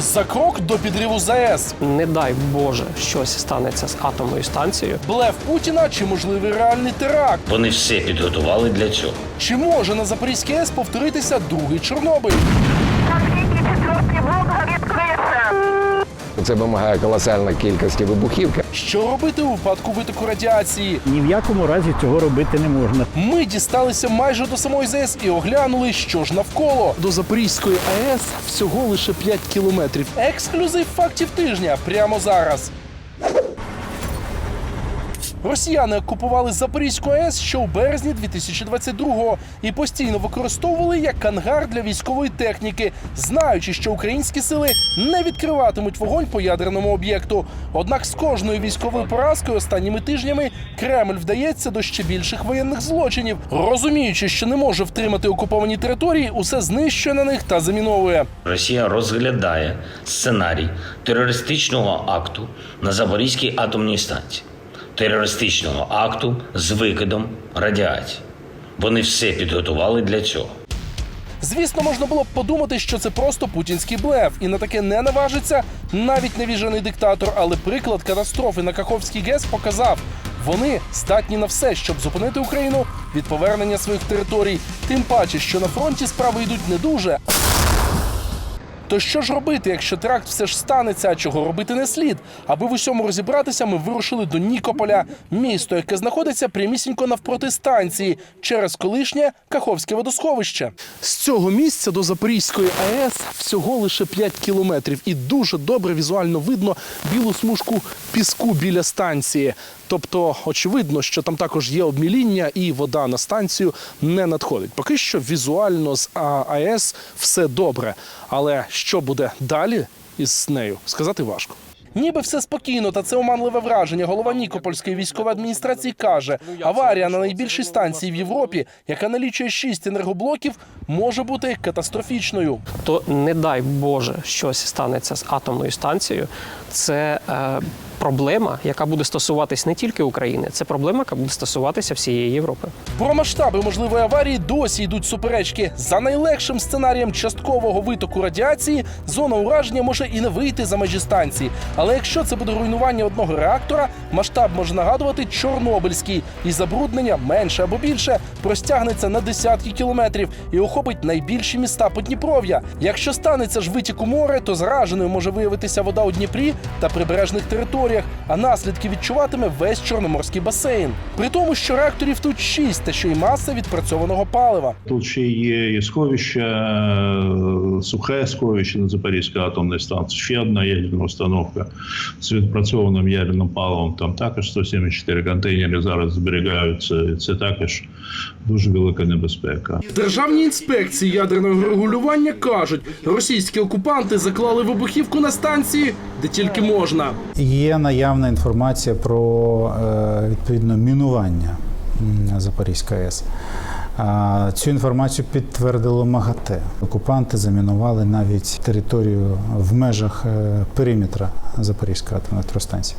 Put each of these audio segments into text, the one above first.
за крок до підриву ЗАЕС. Не дай Боже, щось станеться з атомною станцією. Блеф Путіна чи можливий реальний теракт? Вони все підготували для цього. Чи може на Запорізькій АЕС повторитися другий Чорнобиль? Наскільки четвертий блок відкриється? Це вимагає колосальна кількості вибухівки. Що робити у випадку витоку радіації? Ні в якому разі цього робити не можна. Ми дісталися майже до самої ЗЕС і оглянули, що ж навколо. До Запорізької АЕС всього лише 5 кілометрів. Ексклюзив фактів тижня прямо зараз. Росіяни окупували Запорізьку АЕС ще у березні 2022-го і постійно використовували як ангар для військової техніки, знаючи, що українські сили не відкриватимуть вогонь по ядерному об'єкту. Однак з кожною військовою поразкою останніми тижнями Кремль вдається до ще більших воєнних злочинів, розуміючи, що не може втримати окуповані території, усе знищує на них та заміновує. Росія розглядає сценарій терористичного акту на Запорізькій атомній станції, терористичного акту з викидом радіації. Вони все підготували для цього. Звісно, можна було б подумати, що це просто путінський блеф, і на таке не наважиться навіть невіжений диктатор. Але приклад катастрофи на Каховській ГЕС показав. Вони здатні на все, щоб зупинити Україну від повернення своїх територій. Тим паче, що на фронті справи йдуть не дуже. То що ж робити, якщо теракт все ж станеться, а чого робити не слід? Аби в усьому розібратися, ми вирушили до Нікополя, місто, яке знаходиться прямісінько навпроти станції через колишнє Каховське водосховище. З цього місця до Запорізької АЕС всього лише 5 кілометрів, і дуже добре візуально видно білу смужку піску біля станції. Тобто, очевидно, що там також є обміління, і вода на станцію не надходить. Поки що візуально з АЕС все добре. Але що буде далі із нею, сказати важко. Ніби все спокійно, та це оманливе враження. Голова Нікопольської військової адміністрації каже: аварія на найбільшій станції в Європі, яка налічує шість енергоблоків, може бути катастрофічною. То не дай Боже, щось станеться з атомною станцією. Це е, проблема, яка буде стосуватись не тільки України, це проблема, яка буде стосуватися всієї Європи. Про масштаби можливої аварії досі йдуть суперечки. За найлегшим сценарієм часткового витоку радіації зона ураження може і не вийти за межі станції. Але якщо це буде руйнування одного реактора, масштаб може нагадувати Чорнобильський, і забруднення менше або більше простягнеться на десятки кілометрів і охопить найбільші міста Подніпров'я. Якщо станеться ж витік у море, то зараженою може виявитися вода у Дніпрі та прибережних територіях, а наслідки відчуватиме весь чорноморський басейн. При тому, що реакторів тут шість, та ще й маса відпрацьованого палива. Тут ще є і сховище, е, сухе сховище на Запорізькій атомній станції, ще одна ядерна установка з відпрацьованим ядерним паливом. Там також 174 контейнери зараз зберігаються. Це також дуже велика небезпека. Державні інспекції ядерного регулювання кажуть, російські окупанти заклали вибухівку на станції, де тільки можна. Є наявна інформація про е, відповідно мінування м, Запорізької АЕС. Цю інформацію підтвердило МАГАТЕ. Окупанти замінували навіть територію в межах е, периметра Запорізької атомної електростанції.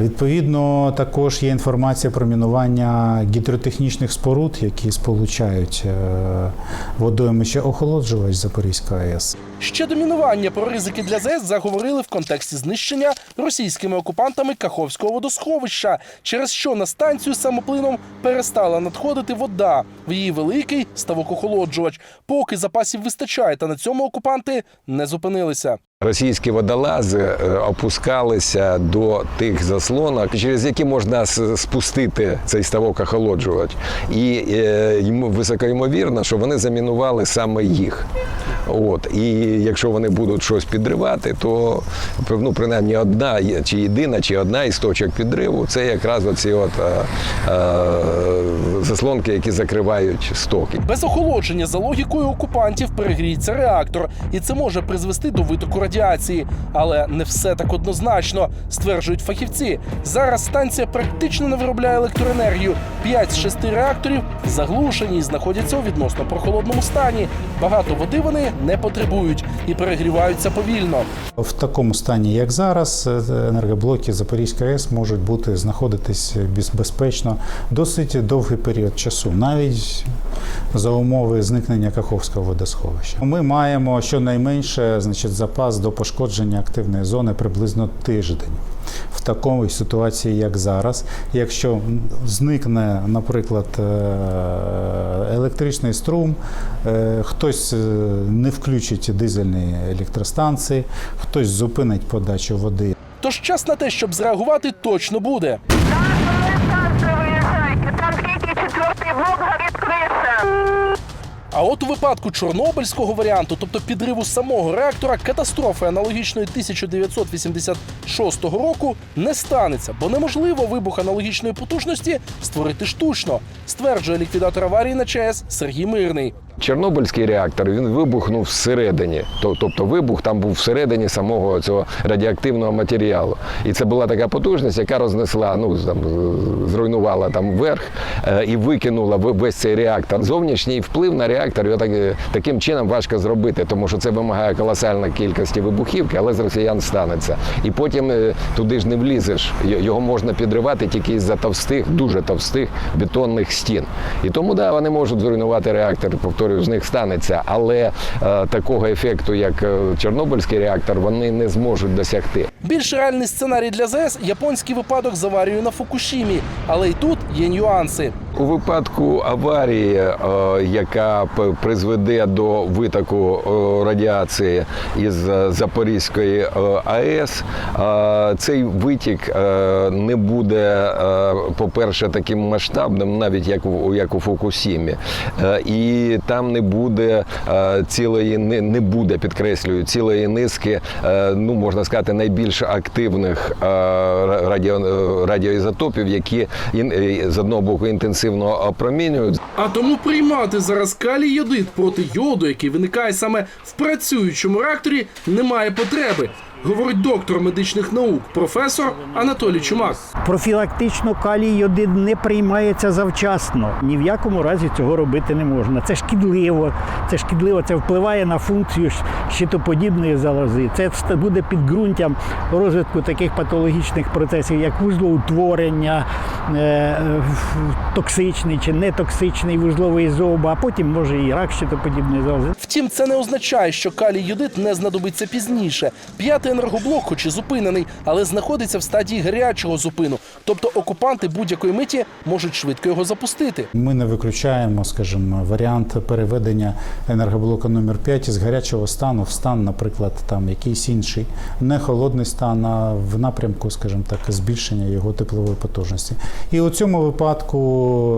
Відповідно, також є інформація про мінування гідротехнічних споруд, які сполучають е, водоймище охолоджувач Запорізької АЕС. Ще до мінування про ризики для ЗС заговорили в контексті знищення російськими окупантами Каховського водосховища, через що на станцію самоплином перестала надходити вода. В її великий ставок-охолоджувач. Поки запасів вистачає, та на цьому окупанти не зупинилися. Російські водолази е, опускалися до тих заслонок, через які можна спустити цей ставок охолоджувач. І е, йому високоймовірно, що вони замінували саме їх. От. І якщо вони будуть щось підривати, то ну, принаймні одна чи єдина, чи одна із точок підриву це якраз оці от, е, е, заслонки, які закривають стоки. Без охолодження за логікою окупантів перегріється реактор, і це може призвести до витоку радіації. Але не все так однозначно, стверджують фахівці. Зараз станція практично не виробляє електроенергію. П'ять з шести реакторів заглушені і знаходяться у відносно прохолодному стані. Багато води вони не потребують і перегріваються повільно. В такому стані, як зараз, е, енергоблоки Запорізької АЕС можуть бути знаходитись безпечно досить довгий період часу, навіть за умови зникнення Каховського водосховища. Ми маємо щонайменше значить, запас до пошкодження активної зони приблизно тиждень. В такій ситуації, як зараз, якщо зникне, наприклад, е, електричний струм, е, хтось е, не включить дизельні електростанції, хтось зупинить подачу води. Тож час на те, щоб зреагувати, точно буде. А от у випадку чорнобильського варіанту, тобто підриву самого реактора, катастрофи аналогічної 1986 року не станеться, бо неможливо вибух аналогічної потужності створити штучно, стверджує ліквідатор аварії на ЧАЕС Сергій Мирний. Чорнобильський реактор він вибухнув всередині, тобто вибух там був всередині самого цього радіоактивного матеріалу. І це була така потужність, яка рознесла, ну там зруйнувала там верх е, і викинула весь цей реактор. Зовнішній вплив на реактор його так, таким чином важко зробити, тому що це вимагає колосальної кількості вибухівки, але з росіян станеться. І потім е, туди ж не влізеш. Його можна підривати тільки із-за товстих, дуже товстих бетонних стін. І тому да, вони можуть зруйнувати реактор, повторюю, з них станеться, але е, такого ефекту, як е, Чорнобильський реактор, вони не зможуть досягти. Більш реальний сценарій для ЗС – японський випадок з аварією на Фукушімі. Але й тут є нюанси. У випадку аварії, е, яка призведе до витоку е, радіації із е, Запорізької АЕС, цей витік не буде, по-перше, таким масштабним, навіть як у, як у Фукусімі. І там не буде цілої не, буде, підкреслюю, цілої низки, ну можна сказати, найбільш активних радіо, радіоізотопів, які з одного боку інтенсивно опромінюють, А тому приймати зараз калій йодит проти йоду, який виникає саме в працюючому реакторі, немає потреби. Говорить доктор медичних наук, професор Анатолій Чумак. Профілактично калій йодид не приймається завчасно. Ні в якому разі цього робити не можна. Це шкідливо. Це шкідливо, це впливає на функцію щитоподібної залози. Це буде підґрунтям розвитку таких патологічних процесів, як вузлоутворення, е, токсичний чи нетоксичний вузловий зоб, а потім може і рак щитоподібної залози. Втім, це не означає, що калій йодит не знадобиться пізніше. П'ятий енергоблок, хоч і зупинений, але знаходиться в стадії гарячого зупину. Тобто окупанти будь-якої миті можуть швидко його запустити. Ми не виключаємо, скажімо, варіант переведення енергоблока номер 5 із гарячого стану в стан, наприклад, там якийсь інший, не холодний стан, а в напрямку, скажімо так, збільшення його теплової потужності. І у цьому випадку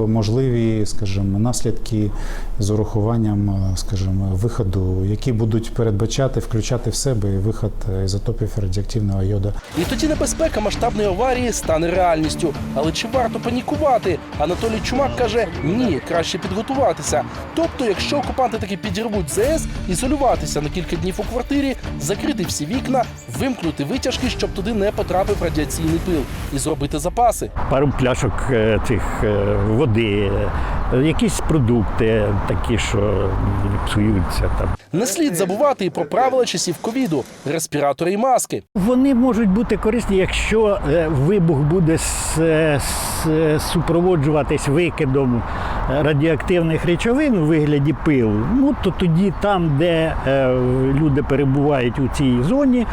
можливі, скажімо, наслідки з урахуванням, скажімо, виходу, які будуть передбачати, включати в себе виход ізотопів радіоактивного йоду. І тоді небезпека масштабної аварії стане реальністю. Але чи варто панікувати? Анатолій Чумак каже: ні, краще підготуватися. Тобто, якщо окупанти таки підірвуть ЗС, ізолюватися на кілька днів у квартирі, закрити всі вікна, вимкнути витяжки, щоб туди не потрапив радіаційний пил, і зробити запаси. пару пляшок е, цих е, води, е, якісь продукти такі, що псуються там. Не слід забувати і про правила часів ковіду, респіратори і маски. Вони можуть бути корисні, якщо е, вибух буде супроводжуватись викидом радіоактивних речовин у вигляді пилу. Ну то тоді там, де е, люди перебувають у цій зоні,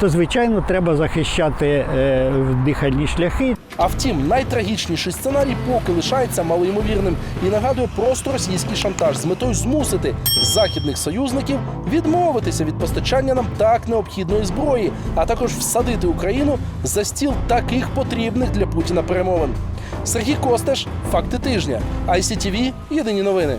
то звичайно треба захищати е, дихальні шляхи. А втім, найтрагічніший сценарій поки лишається малоймовірним і нагадує просто російський шантаж з метою змусити західних союзників відмовитися від постачання нам так необхідної зброї, а також всадити Україну за стіл таких потрібних для Путіна перемовин. Сергій Костеш, факти тижня. ICTV, єдині новини.